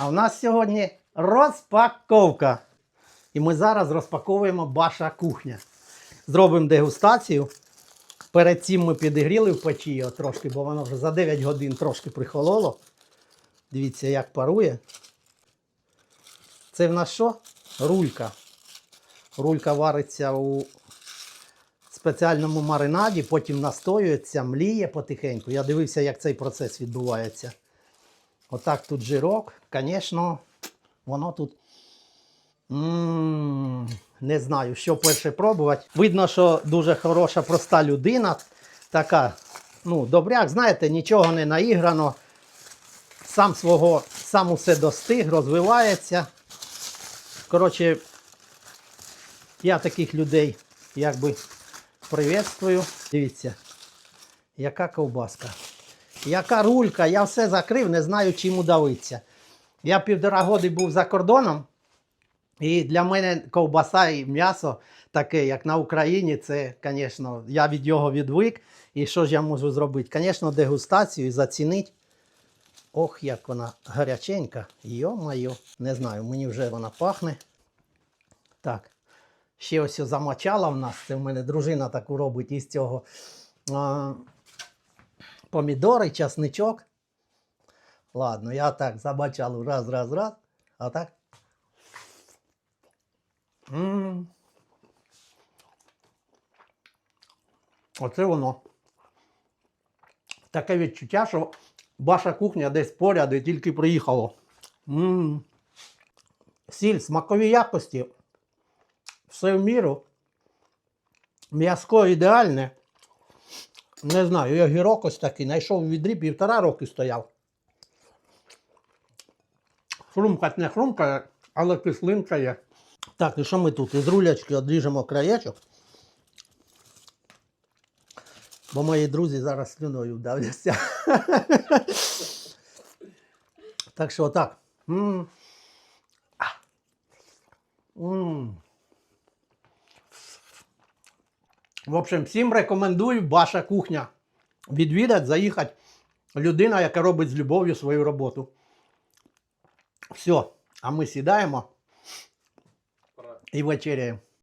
А в нас сьогодні розпаковка. І ми зараз розпаковуємо Баша кухня. Зробимо дегустацію. Перед цим ми підігріли в печі його трошки, бо воно вже за 9 годин трошки прихололо. Дивіться, як парує. Це в нас що? Рулька. Рулька вариться у спеціальному маринаді, потім настоюється, мліє потихеньку. Я дивився, як цей процес відбувається. Отак тут жирок. Звісно, воно тут. не знаю, що перше пробувати. Видно, що дуже хороша, проста людина. Така, ну, добряк, знаєте, нічого не наіграно. Сам свого, сам усе достиг, розвивається. Коротше, я таких людей якби приветствую. Дивіться, яка ковбаска. Яка рулька, я все закрив, не знаю, чим удавиться. Я півтора годи був за кордоном, і для мене ковбаса і м'ясо таке, як на Україні, це, звісно, я від його відвик. І що ж я можу зробити? Звісно, дегустацію зацінити. Ох, як вона гаряченька. Йо-майо, не знаю, мені вже вона пахне. Так. Ще ось замочала в нас. Це в мене дружина таку робить із цього помідори, часничок. Ладно, я так замочав раз, раз, раз. А так. м Оце воно. Таке відчуття, що ваша кухня десь поряд і тільки приїхало. м Сіль, смакові якості. Все в міру. М'яско ідеальне. Не знаю, я гірок ось такий, знайшов у відрі півтора роки стояв. Хрумкать не хрумкає, але кислинка є. Так, і що ми тут? Із рулячки одріжемо краєчок. Бо мої друзі зараз слюною вдавляться. так що отак. М. М. В общем, всім рекомендую ваша кухня. Відвідати, заїхати. Людина, яка робить з любов'ю свою роботу. Все, а ми сідаємо і вечеряємо.